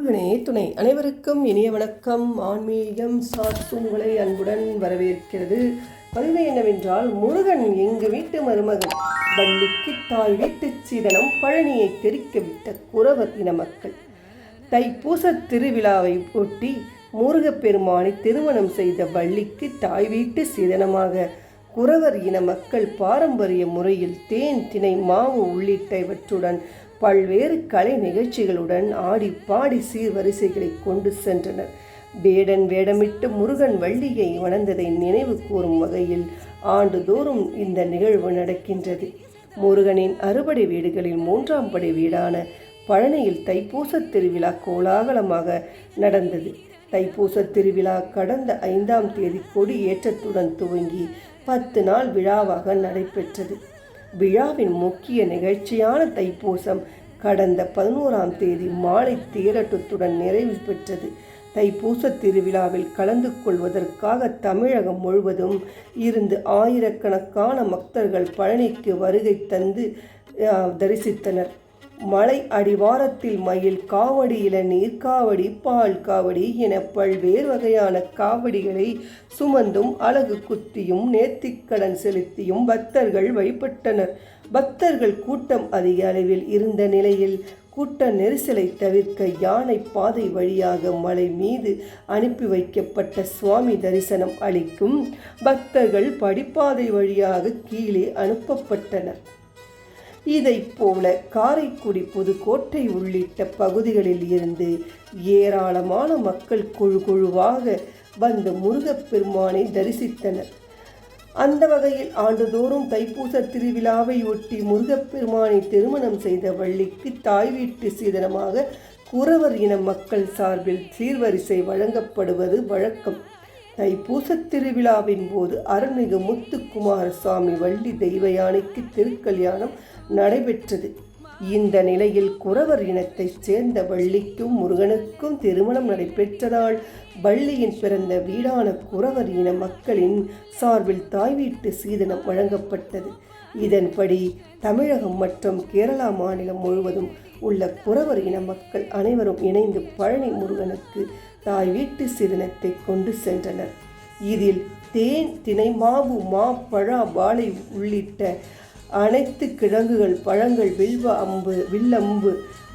முருகனே துணை அனைவருக்கும் இனிய வணக்கம். ஆன்மீகம் சார்ஸ் உங்களை அன்புடன் வரவேற்கிறது. பதிவு என்னவென்றால் முருகன் எங்கு வீட்டு மருமகன். வள்ளிக்கு தாய் வீட்டு சீதனம் பழனியை தெரிக்க விட்ட குறவர் இன மக்கள். தைப்பூச திருவிழாவை ஒட்டி முருகப்பெருமானை திருமணம் செய்த வள்ளிக்கு தாய் வீட்டு சீதனமாக குறவர் இன மக்கள் பாரம்பரிய முறையில் தேன் திணை மாவு உள்ளிட்டவற்றுடன் பல்வேறு கலை நிகழ்ச்சிகளுடன் ஆடி பாடி சீர்வரிசைகளை கொண்டு சென்றனர். வேடன் வேடமிட்டு முருகன் வள்ளியை வணந்ததை நினைவு கூறும் வகையில் ஆண்டுதோறும் இந்த நிகழ்வு நடக்கின்றது. முருகனின் அறுபடை வீடுகளில் மூன்றாம் படை வீடான பழனியில் தைப்பூச திருவிழா கோலாகலமாக நடந்தது. தைப்பூச திருவிழா கடந்த ஐந்தாம் தேதி கொடி ஏற்றத்துடன் துவங்கி பத்து நாள் விழாவாக நடைபெற்றது. விழாவின் முக்கிய நிகழ்ச்சியான தைப்பூசம் கடந்த பதினோராம் தேதி மாலை தேரட்டத்துடன் நிறைவு பெற்றது. தைப்பூச திருவிழாவில் கலந்து கொள்வதற்காக தமிழகம் முழுவதும் இருந்து ஆயிரக்கணக்கான பக்தர்கள் பழனிக்கு வருகை தந்து தரிசித்தனர். மலை அடிவாரத்தில் மயில் காவடி இளநீர் காவடி பால் காவடி என பல்வேறு வகையான காவடிகளை சுமந்தும் அழகு குத்தியும் நேர்த்திக்கடன் செலுத்தியும் பக்தர்கள் வழிபட்டனர். பக்தர்கள் கூட்டம் அதிக அளவில் இருந்த நிலையில் கூட்ட நெரிசலை தவிர்க்க யானை பாதை வழியாக மலை மீது அனுப்பி வைக்கப்பட்ட சுவாமி தரிசனம் அளிக்கும் பக்தர்கள் படிப்பாதை வழியாக கீழே அனுப்பப்பட்டனர். இதைப் போல காரைக்குடி புதுக்கோட்டை உள்ளிட்ட பகுதிகளில் இருந்து ஏராளமான மக்கள் குழு குழுவாக வந்து முருகப்பெருமானை தரிசித்தனர். அந்த வகையில் ஆண்டுதோறும் தைப்பூச திருவிழாவை ஒட்டி முருகப்பெருமானை திருமணம் செய்த வள்ளிக்கு தாய் வீட்டு சீதனமாக குறவர் இன மக்கள் சார்பில் சீர்வரிசை வழங்கப்படுவது வழக்கம். தைப்பூச திருவிழாவின் போது அருள்மிகு முத்துக்குமார சுவாமி வள்ளி தெய்வ யானைக்கு திருக்கல்யாணம் நடைபெற்றது. இந்த நிலையில் குறவர் இனத்தைச் சேர்ந்த வள்ளிக்கும் முருகனுக்கும் திருமணம் நடைபெற்றதால் வள்ளியின் பிறந்த வீடான குறவர் இன மக்களின் சார்பில் தாய் வீட்டு சீதனம் வழங்கப்பட்டது. இதன்படி தமிழகம் மற்றும் கேரளா மாநிலம் முழுவதும் உள்ள குறவர் இன மக்கள் அனைவரும் இணைந்து பழனி முருகனுக்கு தாய் வீட்டு சிறுநத்தை கொண்டு சென்றனர். இதில் தேன் தினை மாவு மா பழா வாழை உள்ளிட்ட அனைத்து கிழங்குகள் பழங்கள் வில்வ அம்பு வில்லம்பு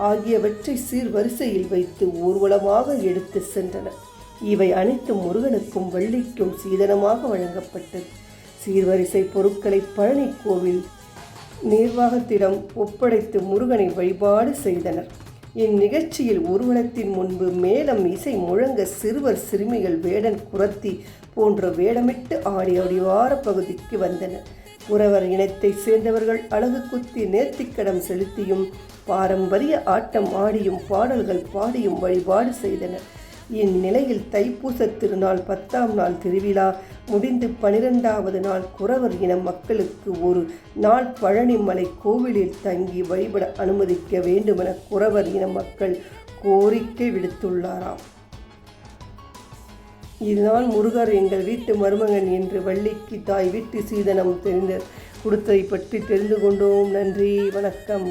ஆகியவற்றை சீர்வரிசையில் வைத்து ஊர்வலமாக எடுத்து சென்றனர். இவை அனைத்து முருகனுக்கும் வள்ளிக்கும் சீதனமாக வழங்கப்பட்டது. சீர்வரிசை பொருட்களை பழனி கோவில் நிர்வாகத்திடம் ஒப்படைத்து முருகனை வழிபாடு செய்தனர். இந்நிகழ்ச்சியில் ஊர்வலத்தின் முன்பு மேலம் இசை முழங்க சிறுவர் சிறுமிகள் வேடன் குரத்தி போன்ற வேடமிட்டு ஆடி அடிவார பகுதிக்கு வந்தனர். உறவர் இனத்தை சேர்ந்தவர்கள் அழகு குத்தி நேர்த்திக்கடம் செலுத்தியும் பாரம்பரிய ஆட்டம் ஆடியும் பாடல்கள் பாடியும் வழிபாடு செய்தனர். இந்நிலையில் தைப்பூச திருநாள் பத்தாம் நாள் திருவிழா முடிந்து பனிரெண்டாவது நாள் குறவர் இன மக்களுக்கு ஒரு நாள் பழனிமலை கோவிலில் தங்கி வழிபட அனுமதிக்க வேண்டுமென குறவர் இன மக்கள் கோரிக்கை விடுத்துள்ளாராம். இதுதான் முருகர் எங்கள் வீட்டு மருமகன் என்று வள்ளிக்கு தாய் வீட்டு சீதனம் தெரிந்த கொடுத்ததை பற்றி தெரிந்து கொண்டோம். நன்றி வணக்கம்.